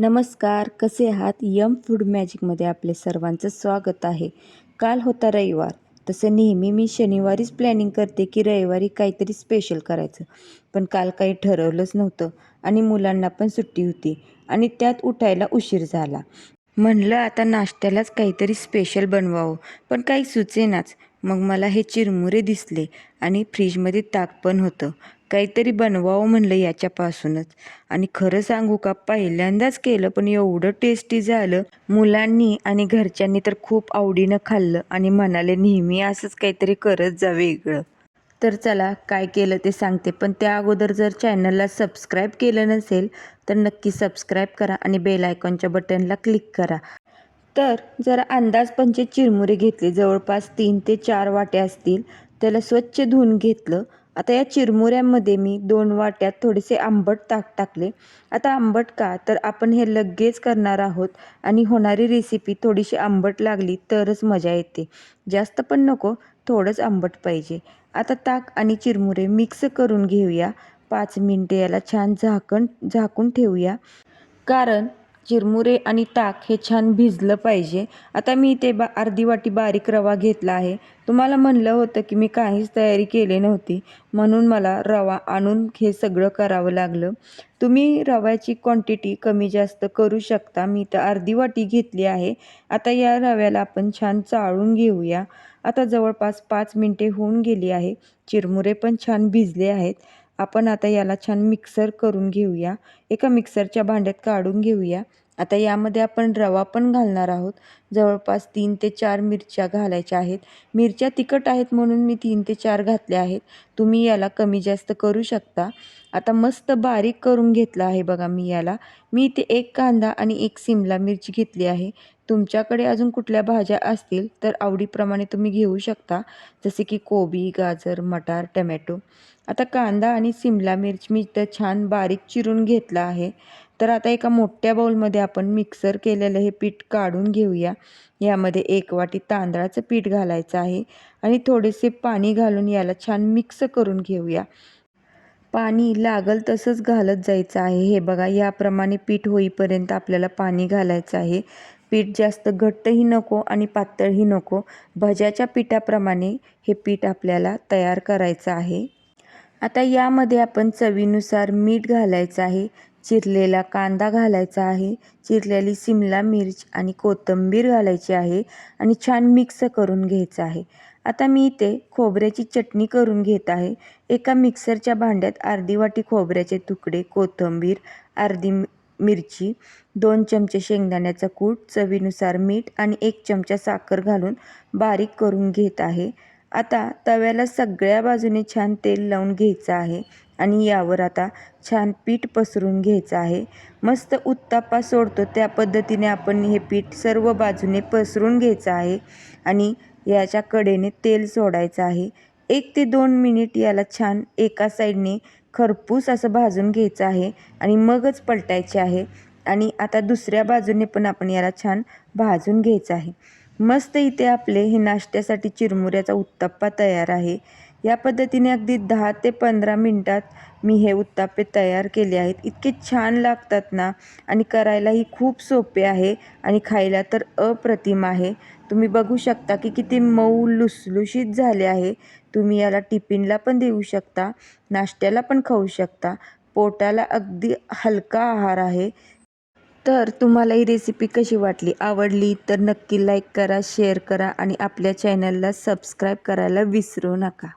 नमस्कार कसे आहात? यम फूड मॅजिकमध्ये आपले सर्वांचं स्वागत आहे. काल होता रविवार. तसं नेहमी मी शनिवारीच प्लॅनिंग करते की रविवारी काहीतरी स्पेशल करायचं. पण काल काही ठरवलंच नव्हतं आणि मुलांना पण सुट्टी होती आणि त्यात उठायला उशीर झाला. म्हणलं आता नाश्त्यालाच काहीतरी स्पेशल बनवावं पण काही सुचेनाच. मग मला हे चिरमुरे दिसले आणि फ्रीजमध्ये ताक पण होतं. काहीतरी बनवावं म्हणलं याच्यापासूनच. आणि खरं सांगू का पहिल्यांदाच केलं पण एवढं टेस्टी झालं. मुलांनी आणि घरच्यांनी तर खूप आवडीनं खाल्लं आणि म्हणाले नेहमी असंच काहीतरी करत जा वेगळं. तर चला काय केलं ते सांगते. पण त्या अगोदर जर चॅनलला सबस्क्राईब केलं नसेल तर नक्की सबस्क्राईब करा आणि बेल आयकॉनच्या बटनला क्लिक करा. तर जरा अंदाजपंचे चिरमुरे घेतले जवळपास तीन ते चार वाटे असतील त्याला स्वच्छ धुवून घेतलं आता या चिरमुऱ्यामध्ये मी दोन वाट्यात थोडेसे आंबट ताक टाकले. आता आंबट का? तर आपण हे लगेच करणार आहोत आणि होणारी रेसिपी थोडीशी आंबट लागली तरच मजा येते. जास्त पण नको थोडंच आंबट पाहिजे. आता ताक आणि चिरमुरे मिक्स करून घेऊया. पाच मिनटे याला छान झाकण झाकून ठेवूया. कारण चिरमुरे आणि ताक हे छान भिजलं पाहिजे. आता मी इथे बा अर्धी वाटी बारीक रवा घेतला आहे. तुम्हाला म्हणलं होतं की मी काहीच तयारी केली नव्हती. म्हणून मला रवा आणून हे सगळं करावं लागलं. तुम्ही रव्याची क्वांटिटी कमी जास्त करू शकता. मी तर अर्धी वाटी घेतली आहे. आता या रव्याला आपण छान चाळून घेऊया. आता जवळपास पाच मिनटे होऊन गेली आहे. चिरमुरे पण छान भिजले आहेत. आपण आता याला छान मिक्सर करून घेऊया. एका मिक्सरच्या भांड्यात काढून घेऊया. आता यामध्ये आपण रवा पण घालणार आहोत. जवळपास तीन ते चार मिरच्या घालायच्या आहेत. मिरच्या तिखट आहेत म्हणून मी तीन ते चार घातल्या आहेत. तुम्ही याला कमी जास्त करू शकता. आता मस्त बारीक करून घेतला आहे बघा मी याला. मी इथे एक कांदा आणि एक सिमला मिरची घेतली आहे. तुमच्याकडे अजून कुठल्या भाज्या असतील तर आवडीप्रमाणे तुम्ही घेऊ शकता. जसे की कोबी गाजर मटार टमॅटो. आता कांदा आणि सिमला मिर्च मी इथं छान बारीक चिरून घेतला आहे. तर आता एका मोठ्या बाऊलमध्ये आपण मिक्सर केलेलं हे पीठ काढून घेऊया. यामध्ये एक वाटी तांदळाचं पीठ घालायचं आहे आणि थोडेसे पाणी घालून याला छान मिक्स करून घेऊया. पाणी लागल तसंच घालत जायचं आहे. हे बघा याप्रमाणे पीठ होईपर्यंत आपल्याला पाणी घालायचं आहे. पीठ जास्त घट्टही नको आणि पातळही नको. भज्याच्या पिठाप्रमाणे हे पीठ आपल्याला तयार करायचं आहे. आता यामध्ये आपण चवीनुसार मीठ घालायचं आहे. चिरलेला कांदा घालायचा आहे. चिरलेली सिमला मिर्च आणि कोथिंबीर घालायची आहे आणि छान मिक्स करून घ्यायचं आहे. आता मी इथे खोबऱ्याची चटणी करून घेत आहे. एका मिक्सरच्या भांड्यात अर्धी वाटी खोबऱ्याचे तुकडे कोथिंबीर अर्धी मिरची दोन चमचे शेंगदाण्याचा कूट चवीनुसार मीठ आणि एक चमचा साखर घालून बारीक करून घेत आहे. आता तव्याला सगळ्या बाजूने छान तेल लावून घ्यायचं आहे आणि यावर आता छान पीठ पसरून घ्यायचं आहे. मस्त उत्तापा सोडतो त्या पद्धतीने आपण हे पीठ सर्व बाजूने पसरून घ्यायचं आहे आणि याच्या कडेने तेल सोडायचं आहे. एक ते दोन मिनिट याला छान एका साईडने खरपूस असं भाजून घ्यायचं आहे आणि मगच पलटायचे आहे. आणि आता दुसऱ्या बाजूने पण आपण याला छान भाजून घ्यायचं आहे. मस्त इथे आपले हे नाश्त्यासाठी चिरमुऱ्याचा उत्तप्पा तयार आहे. या पद्धतीने अगदी दहा ते पंधरा मिनटात मी हे उत्तापे तयार केले आहेत. इतके छान लागतात ना आणि करायलाही खूप सोपे आहे आणि खायला तर अप्रतिम आहे. तुम्ही बघू शकता की किती मऊ लुसलुशीत झाले आहे. तुम्ही याला टिफिनला पण देऊ शकता नाश्त्याला पण खाऊ शकता. पोटाला अगदी हलका आहार आहे. तर तुम्हाला ही रेसिपी कशी वाटली आवडली तर नक्की लाईक करा शेअर करा आणि आपल्या चॅनलला सबस्क्राईब करायला विसरू नका.